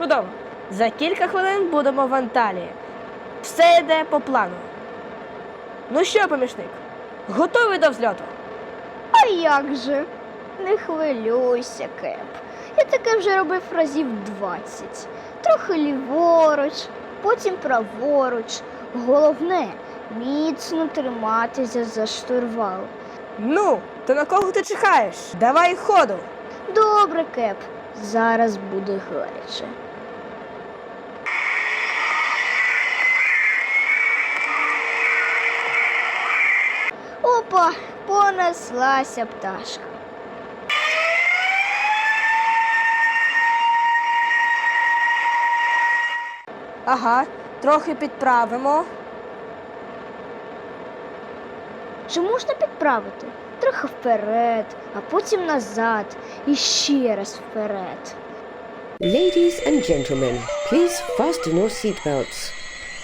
Чудово. За кілька хвилин будемо в Анталії. Все йде по плану. Ну що, помічник, готовий до взльоту? А як же? Не хвилюйся, Кеп. Я таке вже робив разів 20. Трохи ліворуч, потім праворуч. Головне міцно триматися за штурвал. Ну, то на кого ти чекаєш? Давай ходу. Добре, Кеп. Зараз буде гаряче. Опа, понеслася пташка. Ага, трохи підправимо. Чи можна підправити? Трохи вперед, а потім назад і ще раз вперед. Ladies and gentlemen, please fasten your seatbelts.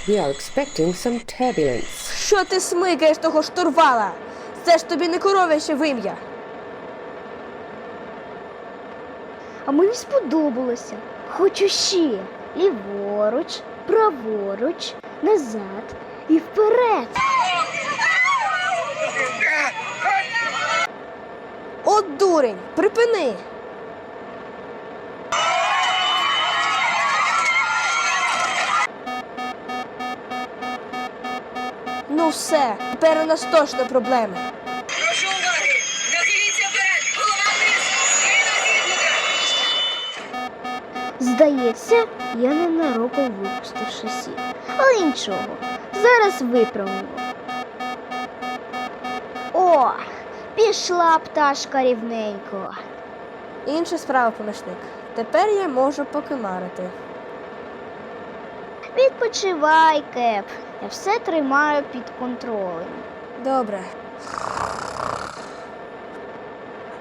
We are expecting some turbulence. Що ти смикаєш того штурвала? Це ж тобі не коров'яще вим'я. А мені сподобалося. Хочу ще ліворуч, праворуч, назад і вперед. От дурень, припини. Ну все, тепер у нас точно проблеми. Здається, я ненароком випустив шасі. Але нічого, зараз виправимо. О, пішла пташка рівненько. Інша справа, помічник. Тепер я можу покимарити. Відпочивай, Кеп. Я все тримаю під контролем. Добре.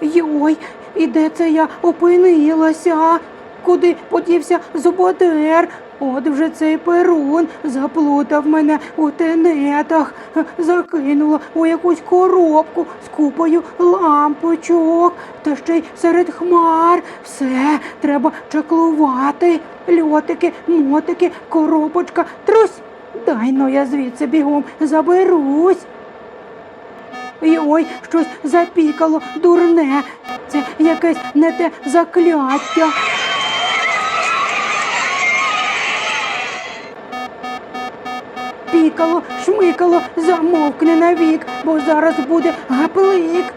Йой, і де це я опинилася? Куди подівся зубодер? От вже цей перун заплутав мене у тенетах, закинуло у якусь коробку з купою лампочок, та ще й серед хмар. Все, треба чаклувати. Льотики, мотики, коробочка, трусь. Дай но я звідси бігом заберусь. І ой, щось запікало дурне. Це якесь не те закляття. Пікало, шмикало, замовкне навік, бо зараз буде гаплик.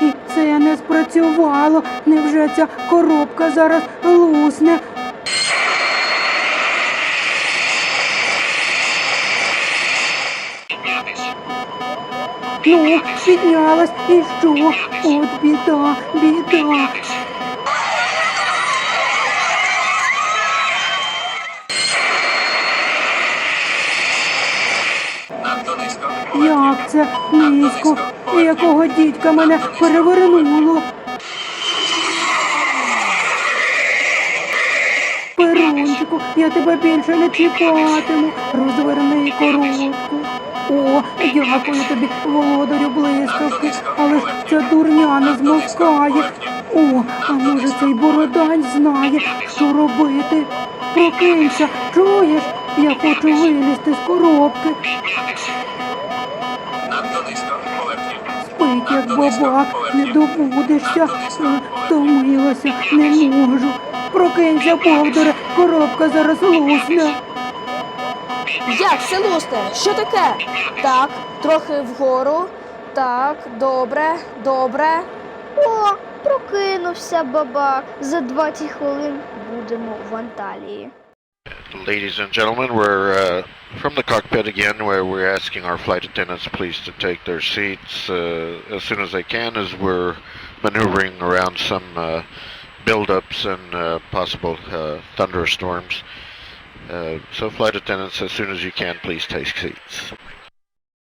І це не спрацювало. Невже ця коробка зараз лусне? Ну, піднялась і що? От біда, біда. Низько? І Якого дідька мене перевернуло? Перунчику, я тебе більше не чіпатиму. Розверни коробку. О, дякую тобі, володарю блискавки, але ж ця дурня не змовкає. О, а може цей бородань знає, що робити. Прокинься, чуєш? Я хочу вилізти з коробки. Як бабак, не добудешся. Втомилася, не можу. Прокинься, повдоре, коробка зараз лусне. Як це лусне? Що таке? Так, трохи вгору. Так, добре, добре. О, прокинувся бабак. За 20 хвилин будемо в Анталії. Ladies and gentlemen, we're uh, from the cockpit again, where we're asking our flight attendants please to take their seats uh, as soon as they can, as we're maneuvering around some uh, buildups and uh, possible uh, thunderstorms. Uh, so, flight attendants, as soon as you can, please take seats.